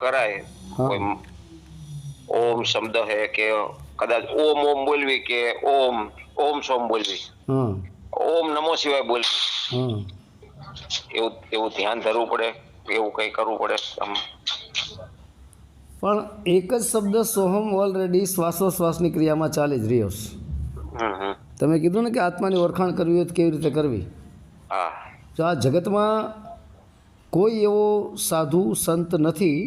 કરાય. કોઈ ઓમ શબ્દ હે કે કદાચ ઓમ ઓમ બોલવી કે ઓમ ઓમ સોમ બોલવી. ઓમ નમો શિવાય બોલવી. એવું એવું ધ્યાન ધરવું પડે એવું કંઈ કરવું પડે આમ. પણ એક જ શબ્દ સોહમ ઓલરેડી શ્વાસોશ્વાસની ક્રિયામાં ચાલી જ રહ્યો છે. તમે કીધું ને કે આત્માની ઓળખાણ કરવી હોય તો કેવી રીતે કરવી? હા. તો આ જગતમાં કોઈ એવો સાધુ સંત નથી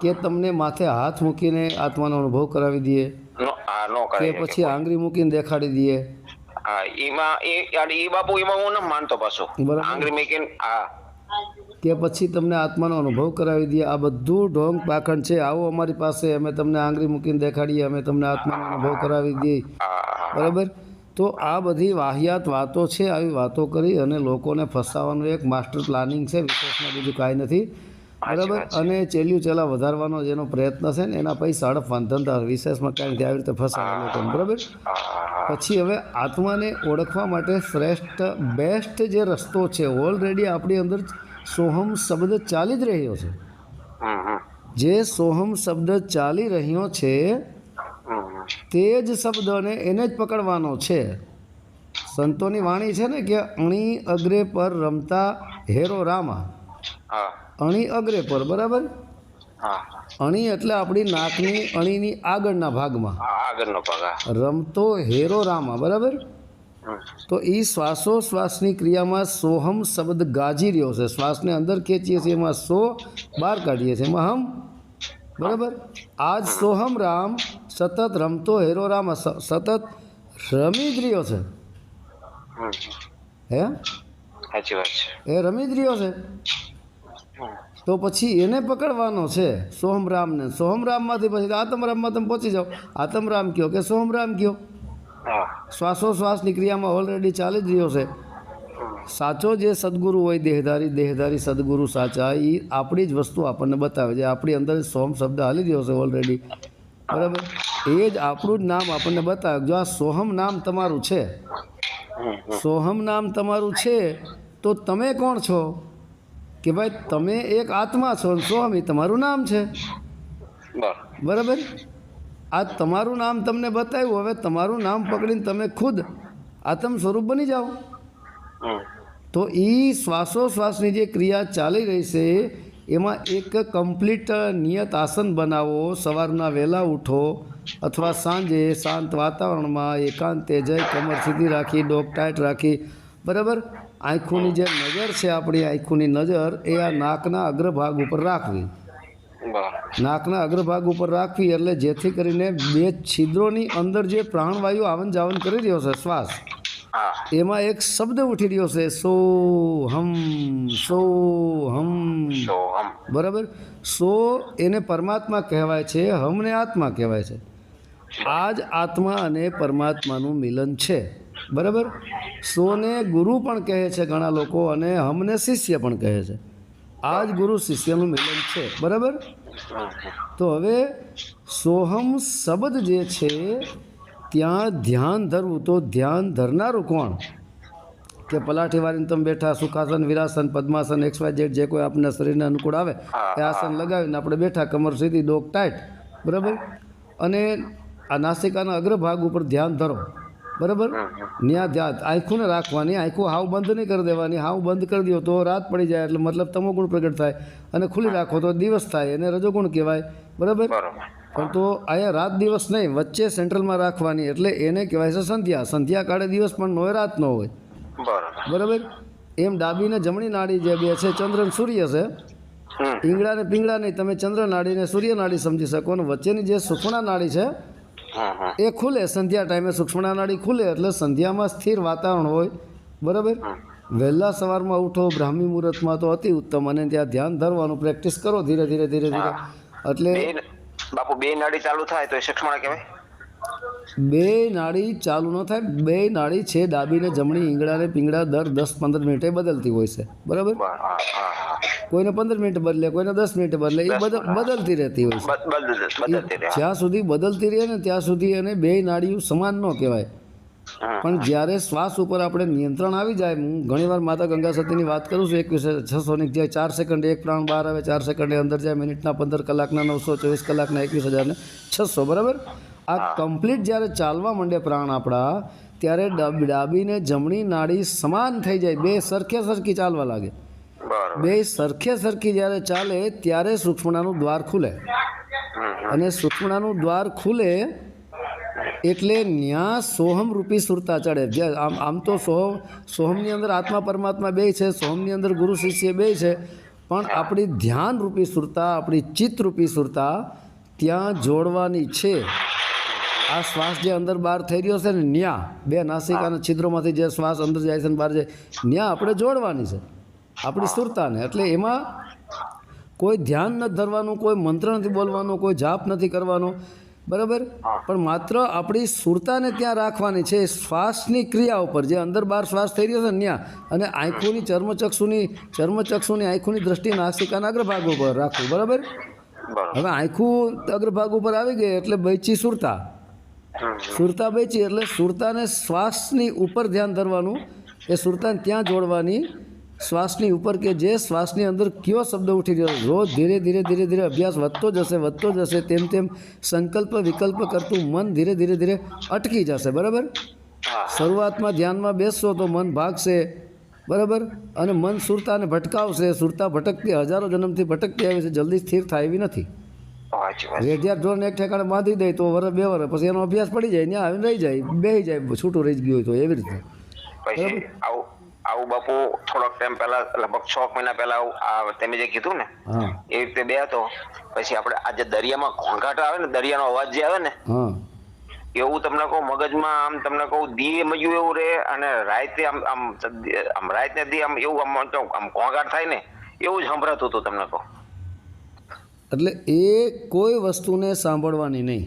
કે તમને માથે હાથ મૂકીને આત્માનો અનુભવ કરાવી દે આ નો કે પછી આંગળી મૂકીને દેખાડી દે હા એમાં એ બાપુ એમાં હું ન માનતો પાછો. આંગળી મેકીને હા. કે પછી તમને આત્માનો અનુભવ કરાવી દે આ બધું ઢોંગ પાખંડ છે. આવો અમારી પાસે અમે તમને આંગળી મૂકીને દેખાડીએ અમે તમને આત્માનો અનુભવ કરાવી દઈએ. બરાબર? તો આ બધી વાહિયાત વાતો છે આવી વાતો કરી અને લોકોને ફસાવાનું એક માસ્ટર પ્લાનિંગ છે વિશેષમાં બીજું કાંઈ નથી. બરાબર? અને ચેલ્યું ચેલા વધારવાનો જેનો પ્રયત્ન છે ને એના પૈસા હડપવાના ધંધા વિશેષમાં કાંઈ કે આવી રીતે ફસાવા લોકોને બરાબર? પછી હવે આત્માને ઓળખવા માટે શ્રેષ્ઠ બેસ્ટ જે રસ્તો છે ઓલરેડી આપણી અંદર સોહમ શબ્દ ચાલી જ રહ્યો છે. જે સોહમ શબ્દ ચાલી રહ્યો છે. તે જ શબ્દને એને જ પકડવાનો છે. સંતોની વાણી છે ને કે અણી અગ્રે પર રમતા હેરો રામા. અણી અગ્રે પર બરાબર? હા અણી એટલે આપણી નાકની અણીની આગળના ભાગમાં. આગળનો ભાગ રમતો હેરો રામા બરાબર. તો એ શ્વાસોશ્વાસની ક્રિયામાં સોહમ શબ્દ ગાજી રહ્યો છે. શ્વાસને અંદર ખેંચીએ છીએ એમાં સો બહાર કાઢીએ છીએ. એમાં હમ? બરાબર? આજ સોહમ રામ સતત રમતો હેરો રામ સતત રમી જ રહ્યો છે. હે? સાચી વાત છે. એ રમી જ રહ્યો છે. તો પછી એને પકડવાનો છે સોહમરામને. સોહમરામમાંથી પછી આતમરામમાં તમે પહોંચી જાઓ. આતમરામ કયો કે સોહમરામ કયો? શ્વાસોશ્વાસની ક્રિયામાં ઓલરેડી ચાલી જ રહ્યો છે. સાચો જે સદગુરુ હોય દેહધારી દેહધારી સદગુરુ સાચા એ આપણી જ વસ્તુ આપણને બતાવે છે. આપણી અંદર સોમ શબ્દ હાલી રહ્યો છે ઓલરેડી બરાબર? એ જ આપણું જ નામ આપણને બતાવે. જો આ સોહમ નામ તમારું છે હમ હમ. સોહમ નામ તમારું છે તો તમે કોણ છો? કે ભાઈ તમે એક આત્મા છો સ્વામી તમારું નામ છે? બરાબર? આ તમારું નામ તમને બતાવ્યું હવે તમારું નામ પકડીને તમે ખુદ આત્મ સ્વરૂપ બની જાઓ. તો એ શ્વાસોશ્વાસની જે ક્રિયા ચાલી રહી છે એમાં એક કમ્પ્લીટ નિયત આસન બનાવો સવારના વહેલા ઉઠો અથવા સાંજે શાંત વાતાવરણમાં એકાંતે જઈ કમર સીધી રાખી ડોક ટાઈટ રાખી બરાબર? આંખોની જે નજર છે આપણી આંખોની નજર એ આ નાકના અગ્રભાગ ઉપર રાખવી. નાકના અગ્રભાગ ઉપર રાખવી એટલે જેથી કરીને બે છિદ્રોની અંદર જે પ્રાણવાયુ આવન જાવન કરી રહ્યો છે શ્વાસ એમાં એક શબ્દ ઉઠી રહ્યો છે સો હમ સો હમ. બરાબર? સો એને પરમાત્મા કહેવાય છે હમને આત્મા કહેવાય છે. આ જ આત્મા અને પરમાત્માનું મિલન છે. બરાબર? સોને ગુરુ પણ કહે છે ઘણા લોકો અને હમને શિષ્ય પણ કહે છે. આ જ ગુરુ શિષ્યનું મિલન છે, બરાબર. તો હવે સોહમ શબ્દ જે છે, ત્યાં ધ્યાન ધરવું તો ધ્યાન ધરનારું કોણ? કે પલાઠી વાળીને તમે બેઠા, Sukhasana, Virasana, Padmasana, X Y Z જે કોઈ આપણા શરીરને અનુકૂળ આવે, એ આસન લગાવીને આપણે બેઠા, કમર સીધી ડોક ટાઈટ, બરાબર? અને આ નાસિકાના અગ્રભાગ ઉપર ધ્યાન ધરો. બરાબર? ન્યા ધ્યાન આંખોને રાખવાની આંખો હાવ બંધ નહીં કરી દેવાની હાવ બંધ કરી દો તો રાત પડી જાય એટલે મતલબ તમોગુણ પ્રગટ થાય અને ખુલ્લી રાખો તો દિવસ થાય એને રજોગુણ કહેવાય બરાબર? પણ તો અહીંયા રાત દિવસ નહીં વચ્ચે સેન્ટ્રલમાં રાખવાની એટલે એને કહેવાય છે સંધ્યા. સંધ્યા કાળે દિવસ પણ ન હોય રાત ન હોય. બરાબર. એમ ડાબીને જમણી નાડી જે બે છે ચંદ્ર સૂર્ય છે ઈંગળા ને પિંગળા નહીં તમે ચંદ્ર નાડીને સૂર્ય નાડી સમજી શકો અને વચ્ચેની જે સુખણા નાડી છે એ ખુલે. સંધ્યા ટાઈમે સુક્ષ્મણા નાડી ખુલે એટલે સંધ્યામાં સ્થિર વાતાવરણ હોય. બરાબર? વહેલા સવારમાં ઉઠો બ્રાહ્મી મુહૂર્તમાં તો અતિ ઉત્તમ અને ત્યાં ધ્યાન ધરવાનું પ્રેક્ટિસ કરો ધીરે ધીરે ધીરે ધીરે એટલે બાપુ બે નાડી ચાલુ થાય તો એ સક્ષમણા કહેવાય? બે નાળી ચાલુ ન થાય બે નાળી છે ડાબી ને જમણી ઈંગડા ને પિંગળા દર દસ પંદર મિનિટે બદલતી હોય છે. બરાબર? કોઈને પંદર મિનિટ બદલે કોઈને દસ મિનિટ બદલે એ બદલતી રહેતી હોય છે. જ્યાં સુધી બદલતી રહે ને ત્યાં સુધી એને બે નાળીઓ સમાન ન કહેવાય. પણ જ્યારે શ્વાસ ઉપર આપણે નિયંત્રણ આવી જાય હું ઘણીવાર માતા ગંગા સતીની વાત કરું છું એકવીસ છસો ની જાય ચાર સેકન્ડ એક પ્રાણ બહાર આવે ચાર સેકન્ડે અંદર જાય મિનિટના પંદર કલાકના નવસો ચોવીસ કલાકના એકવીસ હજારને છસો બરાબર? આ કમ્પ્લીટ જ્યારે ચાલવા માંડે પ્રાણ આપણા ત્યારે ડાબ- ડાબી જમણી નાડી સમાન થઈ જાય. બે સરખે સરખી ચાલવા લાગે. બે સરખે સરખી જ્યારે ચાલે ત્યારે સૂક્ષ્મણાનું દ્વાર ખુલે. અને સૂક્ષ્મણાનું દ્વાર ખુલે એટલે ન્યા સોહમ રૂપી સુરતા ચડે. જે આમ આમ તો સોહમ સોહમની અંદર આત્મા પરમાત્મા બે છે સોહમની અંદર ગુરુ શિષ્ય બે છે. પણ આપણી ધ્યાન રૂપી સુરતા આપણી ચિત્ત રૂપી સુરતા ત્યાં જોડવાની છે. આ શ્વાસ જે અંદર બહાર થઈ રહ્યો છે ને ન્યા બે નાસિકાના છિદ્રોમાંથી જે શ્વાસ અંદર જાય છે ને બહાર જાય ન્યા આપણે જોડવાની છે. આપણી સુરતાને એટલે એમાં કોઈ ધ્યાન નથી ધરવાનું કોઈ મંત્ર નથી બોલવાનું કોઈ જાપ નથી કરવાનો. બરાબર? પણ માત્ર આપણી સુરતાને ત્યાં રાખવાની છે. શ્વાસની ક્રિયા ઉપર જે અંદર બહાર શ્વાસ થઈ રહ્યો છે ને ત્યાં અને આંખોની ચર્મચક્ષુની ચર્મચક્ષુની આંખોની દ્રષ્ટિ નાસિકાના અગ્રભાગ ઉપર રાખવું. બરાબર? હવે આંખું અગ્રભાગ ઉપર આવી ગઈ એટલે બૈચી સુરતા સુરતા બેચી એટલે સુરતાને શ્વાસની ઉપર ધ્યાન ધરવાનું એ સુરતાને ત્યાં જોડવાની શ્વાસની ઉપર કે જે શ્વાસની અંદર કયો શબ્દ ઉઠી રહ્યો. રોજ ધીરે ધીરે ધીરે ધીરે અભ્યાસ વધતો જશે વધતો જશે તેમ તેમ સંકલ્પ વિકલ્પ કરતું મન ધીરે ધીરે ધીરે અટકી જશે બરાબર? શરૂઆતમાં ધ્યાનમાં બેસશો તો મન ભાગશે બરાબર? અને મન સુરતાને ભટકાવશે સુરતા ભટકતી હજારો જન્મથી ભટકતી આવી છે જલ્દી સ્થિર થાય એવી નથી. સાચી વાત ઢોરને એક ઠેકાણે બાંધી દે તો વર બે વર પછી એનો અભ્યાસ પડી જાય ત્યાં આવીને રહી જાય બેહી જાય છૂટું રહી ગયું હોય તો એવી રીતે. પછી આવું આવું બાપુ થોડોક ટાઈમ પહેલા લગભગ છ મહિના પહેલા આ તમે જે કીધું ને એ રીતે બે હતો. પછી આપણે આજે દરિયામાં ઘોંઘાટ આવે ને દરિયાનો અવાજ જે આવે ને એવું તમને કહું મગજમાં આમ તમને કહું દી મજ્યું એવું રહે અને રાતે આમ આમ આમ રાતને દી આમ એવું આમ આમ ઘોંઘાટ થાય ને એવું જ સંભળાતું હતું તમને કહું. એટલે એ કોઈ વસ્તુને સાંભળવાની નહીં.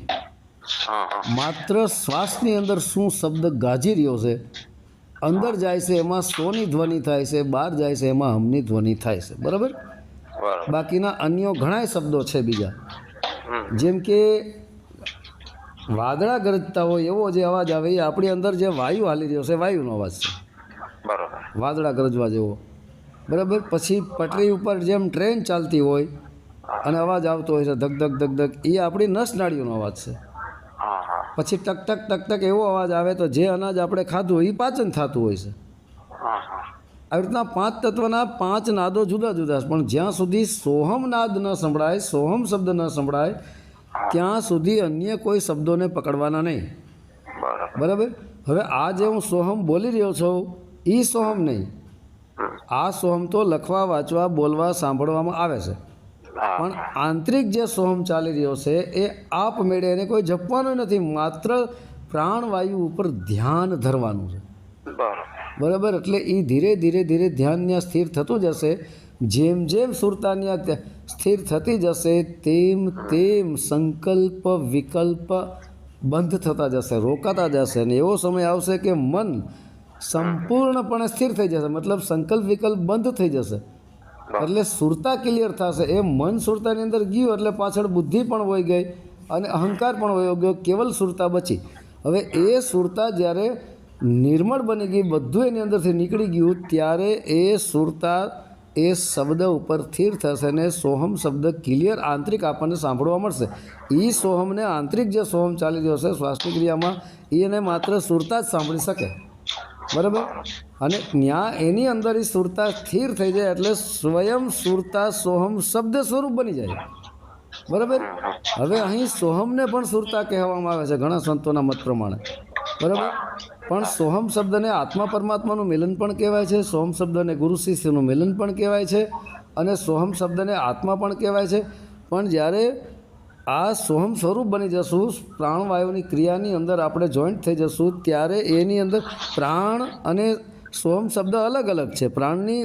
માત્ર શ્વાસની અંદર શું શબ્દ ગાજી રહ્યો છે અંદર જાય છે એમાં સોની ધ્વનિ થાય છે બહાર જાય છે એમાં હમની ધ્વનિ થાય છે. બરાબર? બાકીના અન્ય ઘણાય શબ્દો છે બીજા. જેમ કે વાદળા ગરજતા હોય એવો જે અવાજ આવે એ આપણી અંદર જે વાયુ હાલી રહ્યો છે વાયુનો અવાજ છે. વાદળા ગરજવા જેવો. બરાબર? પછી પટરી ઉપર જેમ ટ્રેન ચાલતી હોય અને અવાજ આવતો હોય છે ધક ધક ધક ધક. એ આપણી નસ નાળીઓનો અવાજ છે. પછી ટક ટક ટક ટક એવો અવાજ આવે તો જે અનાજ આપણે ખાધું હોય એ પાચન થતું હોય છે. આવી રીતના પાંચ તત્વના પાંચ નાદો જુદા જુદા પણ જ્યાં સુધી સોહમ નાદ ન સંભળાય સોહમ શબ્દ ન સંભળાય ત્યાં સુધી અન્ય કોઈ શબ્દોને પકડવાના નહીં. બરાબર. હવે આ જે હું સોહમ બોલી રહ્યો છું એ સોહમ નહીં. આ સોહમ તો લખવા વાંચવા બોલવા સાંભળવામાં આવે છે. પણ આંતરિક જે સોમ ચાલી રહ્યો છે એ આપમેળે એને કોઈ જપવાનું નથી માત્ર પ્રાણવાયુ ઉપર ધ્યાન ધરવાનું છે. બરાબર. એટલે એ ધીરે ધીરે ધીરે ધ્યાન ત્યાં સ્થિર થતું જશે. જેમ જેમ સુરતાન્યા સ્થિર થતી જશે તેમ તેમ સંકલ્પ વિકલ્પ બંધ થતા જશે રોકાતા જશે. અને એવો સમય આવશે કે મન સંપૂર્ણપણે સ્થિર થઈ જશે. મતલબ સંકલ્પ વિકલ્પ બંધ થઈ જશે. એટલે સુરતા ક્લિયર થશે. એ મન સુરતાની અંદર ગયું એટલે પાછળ બુદ્ધિ પણ વહી ગઈ અને અહંકાર પણ વયો ગયો. કેવલ સુરતા બચી. હવે એ સુરતા જ્યારે નિર્મળ બની ગઈ, બધું એની અંદરથી નીકળી ગયું, ત્યારે એ સુરતા એ શબ્દ ઉપર સ્થિર થશે અને સોહમ શબ્દ ક્લિયર આંતરિક આપણને સાંભળવા મળશે. એ સોહમને આંતરિક જે સોહમ ચાલી રહ્યો છે શ્વાસની ક્રિયામાં એને માત્ર સુરતા જ સાંભળી શકે. બરાબર? અને ત્યાં એની અંદર એ સુરતા સ્થિર થઈ જાય એટલે સ્વયં સુરતા સોહમ શબ્દ સ્વરૂપ બની જાય. બરાબર? હવે અહીં સોહમને પણ સુરતા કહેવામાં આવે છે, ઘણા સંતોના મત પ્રમાણે. બરાબર? પણ સોહમ શબ્દને આત્મા પરમાત્માનું મિલન પણ કહેવાય છે, સોહમ શબ્દને ગુરુ શિષ્યનું મિલન પણ કહેવાય છે, અને સોહમ શબ્દને આત્મા પણ કહેવાય છે. પણ જ્યારે આ સોહમ સ્વરૂપ બની જશું. પ્રાણવાયુની ક્રિયાની અંદર આપણે જોઈન્ટ થઈ જશું. ત્યારે એની અંદર પ્રાણ અને સોહમ શબ્દ અલગ અલગ છે. પ્રાણની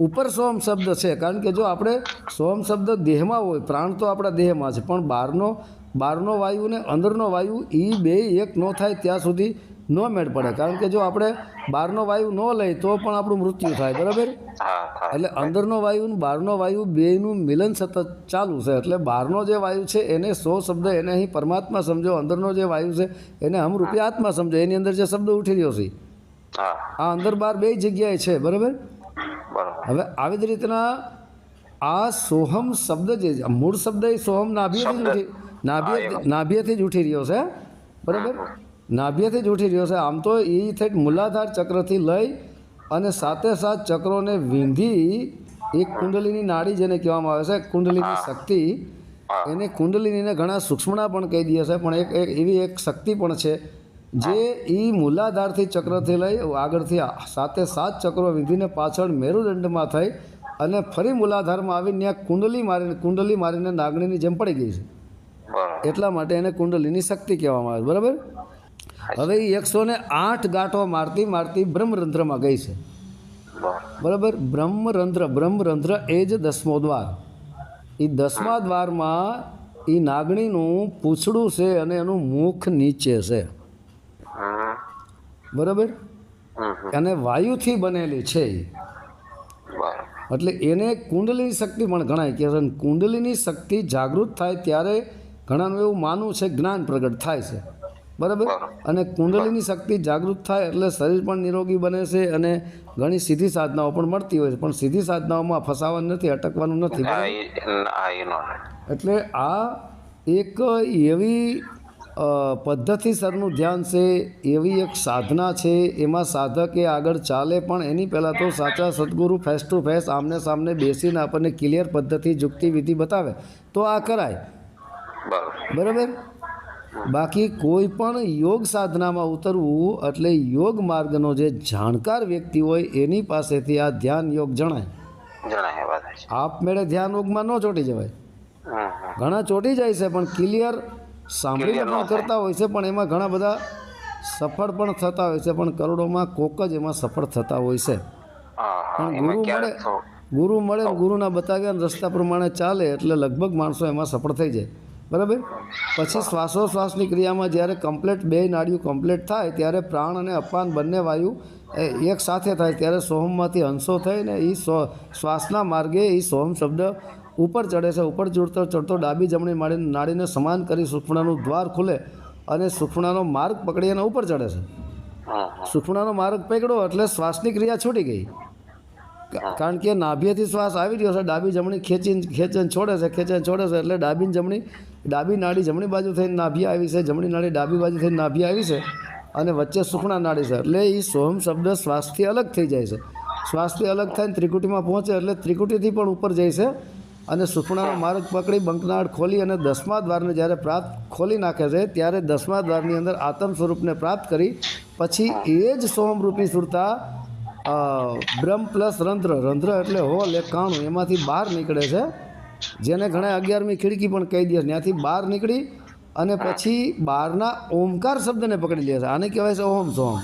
ઉપર સોહમ શબ્દ છે. કારણ કે જો આપણે સોહમ શબ્દ દેહમાં હોય, પ્રાણ તો આપણા દેહમાં છે. પણ બહારનો બહારનો વાયુ ને અંદરનો વાયુ એ બે એક ન થાય ત્યાં સુધી ન મેળ પડે. કારણ કે જો આપણે બહારનો વાયુ ન લઈએ તો પણ આપણું મૃત્યુ થાય બરાબર? એટલે અંદરનો વાયુ અને બહારનો વાયુ બેનું મિલન સતત ચાલુ છે. એટલે બહારનો જે વાયુ છે એને સો શબ્દ એને અહીં પરમાત્મા સમજો અંદરનો જે વાયુ છે એને હમ રૂપી આત્મા સમજો. એની અંદર જે શબ્દ ઉઠી રહ્યો છે આ અંદર બહાર બે જગ્યાએ છે બરાબર? હવે આવી જ રીતના આ સોહમ શબ્દ જે મૂળ શબ્દ એ સોહમ નાભિયથી જ ઉઠી નાભિય નાભિયથી જ ઉઠી રહ્યો છે બરાબર. નાભિયથી જ ઉઠી રહ્યો છે. આમ તો એ થેટ મૂલાધાર ચક્રથી લઈ અને સાતે સાત ચક્રોને વીંધી એક કુંડલીની નાડી જેને કહેવામાં આવે છે કુંડલીની શક્તિ એને કુંડલીનીને ઘણા સૂક્ષ્મણા પણ કહી દે છે પણ એક એક એવી એક શક્તિ પણ છે જે એ મૂલાધારથી ચક્રથી લઈ આગળથી સાતે સાત ચક્રો વીંધીને પાછળ મેરુદંડમાં થઈ અને ફરી મૂલાધારમાં આવીને ત્યાં કુંડલી મારીને કુંડલી મારીને નાગણીની જેમ પડી ગઈ છે. એટલા માટે એને કુંડલીની શક્તિ કહેવામાં આવે છે. બરાબર? હવે એ એકસો ને આઠ ગાંઠો મારતી મારતી બ્રહ્મરંધ્રમાં ગઈ છે. બરોબર. બ્રહ્મરંધ્ર બ્રહ્મરંધ્ર એ જ દસમો દ્વાર. એ દસમા દ્વારમાં એ નાગણીનું પૂંછડું છે અને એનું મુખ નીચે છે. બરાબર. અને વાયુથી બનેલી છે એટલે એને કુંડલીની શક્તિ પણ ગણાય. કે કુંડલીની શક્તિ જાગૃત થાય ત્યારે ઘણાનું એવું માનવું છે જ્ઞાન પ્રગટ થાય છે. બરાબર? અને કુંડલીની શક્તિ જાગૃત થાય એટલે શરીર પણ નિરોગી બને છે અને ઘણી સીધી સાધનાઓ પણ મળતી હોય છે. પણ સીધી સાધનાઓમાં ફસાવાનું નથી અટકવાનું નથી એટલે આ એક એવી પદ્ધતિસરનું ધ્યાન છે એવી એક સાધના છે એમાં સાધકે આગળ ચાલે પણ એની પહેલાં તો સાચા સદગુરુ ફેસ ટુ ફેસ આમને સામને બેસીને આપણને ક્લિયર પદ્ધતિ જુક્તિ વિધિ બતાવે. તો આ કરાય. બરાબર? બાકી કોઈ પણ યોગ સાધનામાં ઉતરવું એટલે યોગ માર્ગનો જે જાણકાર વ્યક્તિ હોય એની પાસેથી આ ધ્યાન યોગ જણાય. જણાય આપમેળે ધ્યાન યોગમાં ન ચોંટી જવાય. ઘણા ચોંટી જાય છે પણ ક્લિયર સાંભળીને પણ કરતા હોય છે પણ એમાં ઘણા બધા સફળ પણ થતા હોય છે પણ કરોડોમાં કોક જ એમાં સફળ થતા હોય છે. પણ ગુરુ મળે ગુરુ મળે ગુરુના બતાવ્યા રસ્તા પ્રમાણે ચાલે એટલે લગભગ માણસો એમાં સફળ થઈ જાય. બરાબર? પછી શ્વાસોશ્વાસની ક્રિયામાં જ્યારે કમ્પ્લેટ બે નાડીઓ કમ્પ્લેટ થાય ત્યારે પ્રાણ અને અપાન બંને વાયુ એ એક સાથે થાય ત્યારે સોહમમાંથી હંસો થઈને એ શ્વાસના માર્ગે એ સોહમ શબ્દ ઉપર ચડે છે ઉપર ચડતો ચડતો ડાબી જમણી માડી નાડીને સમાન કરી સુખમણાનું દ્વાર ખુલે અને સુખમણાનો માર્ગ પકડી અને ઉપર ચડે છે. હમ. માર્ગ પકડ્યો એટલે શ્વાસની ક્રિયા છૂટી ગઈ. કારણ કે નાભિયાથી શ્વાસ આવી રહ્યો છે ડાબી જમણી ખેંચીને ખેંચીને છોડે છે ખેંચીને છોડે છે એટલે ડાબી જમણી ડાબી નાડી જમણી બાજુ થઈને નાભી આવી છે, જમણી નાડી ડાબી બાજુ થઈને નાભી આવી છે અને વચ્ચે સુખણા નાડી છે. એટલે એ સોહમ શબ્દ શ્વાસથી અલગ થઈ જાય છે. શ્વાસથી અલગ થઈને ત્રિકુટીમાં પહોંચે એટલે ત્રિકુટીથી પણ ઉપર જાય છે અને સુખણાનો માર્ગ પકડી બંકનાળ ખોલી અને દસમા દ્વારને જ્યારે પ્રાપ્ત ખોલી નાખે છે, ત્યારે દસમા દ્વારની અંદર આત્મ સ્વરૂપને પ્રાપ્ત કરી પછી એ જ સોમરૂપી સુરતા બ્રહ્મ પ્લસ રંધ્ર. રંધ્ર એટલે હોલ એક એમાંથી બહાર નીકળે છે. જેને ઘણા અગિયારમી ખિડકી પણ કહી દે છે. ત્યાંથી બહાર નીકળી અને પછી બહારના ઓમકાર શબ્દને પકડી લે છે. આને કહેવાય છે ઓમ સોમ.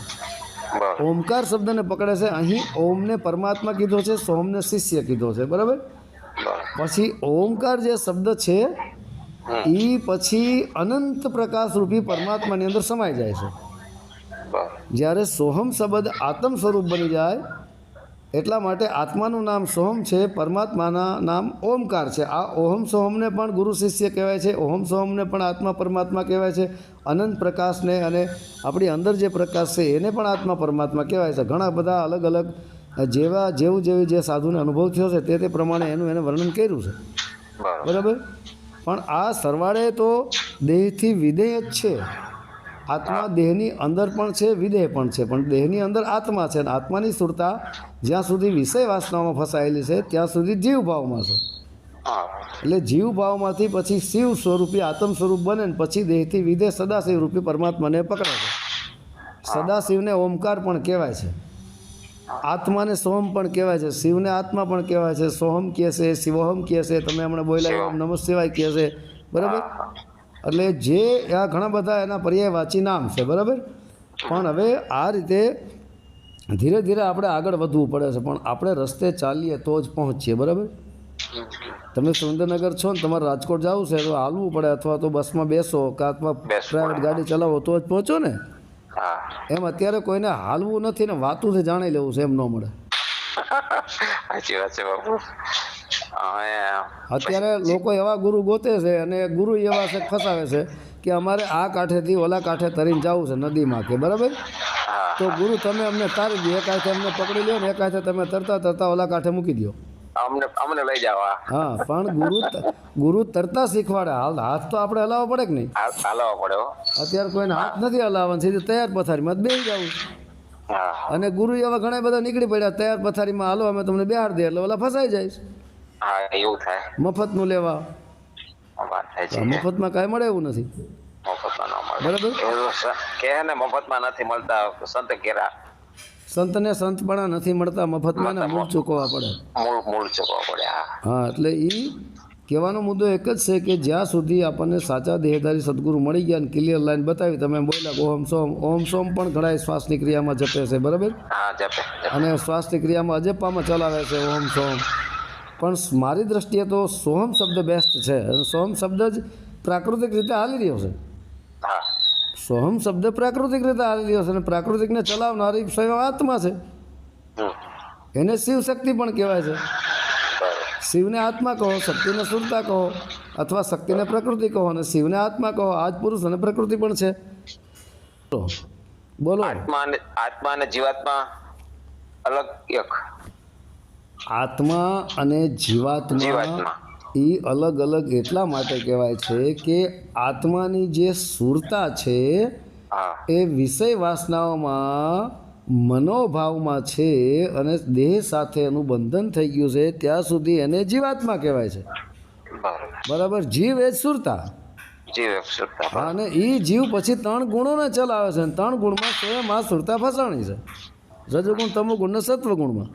ઓમકાર શબ્દને પકડે છે. અહીં ઓમને પરમાત્મા કીધો છે સોમને શિષ્ય કીધો છે. બરાબર? પછી ઓમકાર જે શબ્દ છે એ પછી અનંત પ્રકાશ રૂપી પરમાત્માની અંદર સમાઈ જાય છે. જ્યારે સોહમ શબ્દ આત્મ સ્વરૂપ બની જાય એટલા માટે આત્માનું નામ સોહમ છે પરમાત્માના નામ ઓમકાર છે. આ ઓહમ સોહમને પણ ગુરુ શિષ્ય કહેવાય છે ઓહમ સોહમને પણ આત્મા પરમાત્મા કહેવાય છે અનંત પ્રકાશને અને આપણી અંદર જે પ્રકાશ છે એને પણ આત્મા પરમાત્મા કહેવાય છે. ઘણા બધા અલગ અલગ જેવા જેવું જેવી જે સાધુને અનુભવ થયો છે તે તે પ્રમાણે એનું એને વર્ણન કર્યું છે. બરાબર. પણ આ સરવાળે તો દેહથી વિધેય જ છે. આત્મા દેહની અંદર પણ છે વિદેહ પણ છે. પણ દેહની અંદર આત્મા છે અને આત્માની સુરતા જ્યાં સુધી વિષય વાસનામાં ફસાયેલી છે ત્યાં સુધી જીવ ભાવમાં છે. એટલે જીવ ભાવમાંથી પછી શિવ સ્વરૂપી આત્મ સ્વરૂપ બને ને પછી દેહથી વિદેહ સદાશિવ રૂપી પરમાત્માને પકડે છે. સદાશિવને ઓમકાર પણ કહેવાય છે. આત્માને સોહમ પણ કહેવાય છે. શિવને આત્મા પણ કહેવાય છે. સોહમ કહે છે શિવોહમ કહે છે. તમે હમણાં બોલ્યા એમ નમઃ શિવાય કહે છે. બરાબર? એટલે જે આ ઘણા બધા એના પર્યાયવાચી નામ છે બરાબર? પણ હવે આ રીતે ધીરે ધીરે આપણે આગળ વધવું પડે છે પણ આપણે રસ્તે ચાલીએ તો જ પહોંચીએ બરાબર? તમે સુરેન્દ્રનગર છો ને તમારે રાજકોટ જવું છે તો હાલવું પડે અથવા તો બસમાં બેસો કાં અથવા પ્રાઇવેટ ગાડી ચલાવો તો જ પહોંચો ને? એમ અત્યારે કોઈને હાલવું નથી ને વાતું જાણી લેવું છે એમ ન મળે. સાચી વાત છે બાપુ. અત્યારે લોકો એવા ગુરુ ગોતે છે અને ગુરુ એવા છે ફસાવે છે કે અમારે આ કાંઠેથી ઓલા કાંઠે તરીને જવું છે નદીમાં કે બરાબર? તો ગુરુ તમે અમને તારી દો એક હાથે અમને પકડી લ્યો ને એક હાથે તમે તરતા તરતા ઓલા કાંઠે મૂકી દો અમને અમને લઈ જવા હા. પણ ગુરુ ગુરુ તરતા શીખવાડે. હાલ હાથ તો આપણે હલાવવા પડે કે નહીં? હલાવવો પડે અત્યારે કોઈને હાથ નથી હલાવવાનું સીધી તૈયાર પથારીમાં જ બે જવું. અને ગુરુ એવા ઘણા બધા નીકળી પડ્યા તૈયાર પથારીમાં હાલો અમે તમને બેહાર દે એટલે ઓલા ફસાઈ જાય હા એવું થાય. મફતનું લેવા. મફતમાં કાંઈ મળે એવું નથી? મફતમાં નથી મળતા. સંત કેરા સંતને સંતપણા નથી મળતા મફતમાં ને મૂળ ચૂકવવા પડે. મૂળ મૂળ ચૂકવવા પડે હા. એટલે એ કહેવાનો મુદ્દો એક જ છે કે જ્યાં સુધી આપણને સાચા દેહધારી સદગુરુ મળી ગયા અને ક્લિયર લાઈન બતાવી તમે બોલ્યા ઓમ સોમ ઓમ સોમ પણ ઘણા શ્વાસની ક્રિયામાં જપે છે બરાબર. અને શ્વાસની ક્રિયામાં અજપામાં ચલાવે છે ઓમ સોમ. પણ મારી દ્રષ્ટિએ તો સોહમ શબ્દ બેસ્ટ છે. અને સોહમ શબ્દ જ પ્રાકૃતિક રીતે હાલી રહ્યો છે. હા. સોહમ શબ્દ પ્રાકૃતિક રીતે હાલી રહ્યો છે અને પ્રાકૃતિકને ચલાવનારી સ્વયં આત્મા છે. એને શિવ શક્તિ પણ કહેવાય છે. શિવને આત્મા કહો શક્તિને સુરતા કહો અથવા શક્તિને પ્રકૃતિ કહો અને શિવને આત્મા કહો આજ પુરુષ અને પ્રકૃતિ પણ છે. તો બોલો. આત્મા અને આત્મા અને જીવાત્મા અલગ એક આત્મા અને જીવાત્મા. એ અલગ અલગ એટલા માટે કહેવાય છે કે આત્માની જે સુરતા છે એ વિષય વાસનાઓમાં મનોભાવમાં છે અને દેહ સાથે એનું બંધન થઈ ગયું છે ત્યાં સુધી એને જીવાત્મા કહેવાય છે. બરાબર. જીવ એ સુરતા. અને એ જીવ પછી ત્રણ ગુણોને ચલાવે છે અને ત્રણ ગુણમાં સ્વયં આ સુરતા ફસાણી છે. રજોગુણ તમોગુણ ને સત્વગુણમાં.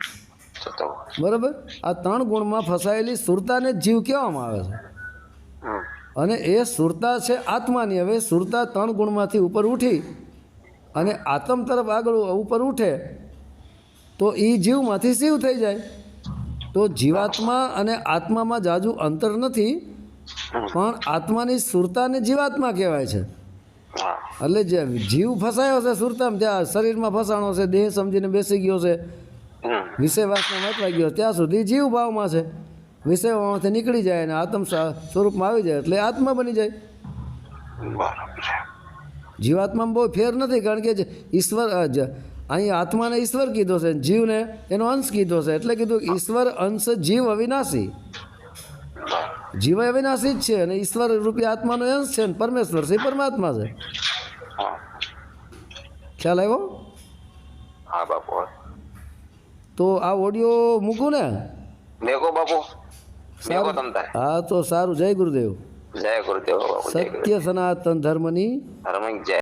તો તો બરાબર? આ ત્રણ ગુણમાં ફસાયેલી સુરતાને જીવ કહેવામાં આવે છે. અને એ સુરતા છે આત્માની. હવે સુરતા ત્રણ ગુણમાંથી ઉપર ઉઠી અને આત્મ તરફ આગળ ઉપર ઉઠે તો એ જીવમાંથી શિવ થઈ જાય. તો જીવાત્મા અને આત્મામાં જાજુ અંતર નથી પણ આત્માની સુરતાને જીવાત્મા કહેવાય છે. એટલે જે જીવ ફસાયો છે સુરતામાં ત્યાં શરીરમાં ફસાણો છે દેહ સમજીને બેસી ગયો છે હમ વિષય ગયો ત્યાં સુધી જીવ ભાવમાં છે. વિષયમાંથી નીકળી જાય અને આત્મ સ્વરૂપમાં આવી જાય એટલે આત્મા બની જાય. બરાબર જીવાત્મામાં બહુ ફેર નથી કારણ કે ઈશ્વર અહીં આત્માને ઈશ્વર કીધો છે જીવને એનો અંશ કીધો છે. એટલે કીધું ઈશ્વર અંશ જીવ અવિનાશી. જીવ અવિનાશી જ છે અને ઈશ્વર રૂપી આત્માનો અંશ છે અને પરમેશ્વર છે. પરમાત્મા છે. ખ્યાલ આવ્યો? હા બાપુ તો આ ઓડિયો મૂકું ને. મેકો બાપુ. મેકો તમતા હા તો સારું. જય ગુરુદેવ. જય ગુરુદેવ સત્ય સનાતન ધર્મની ધર્મ જય.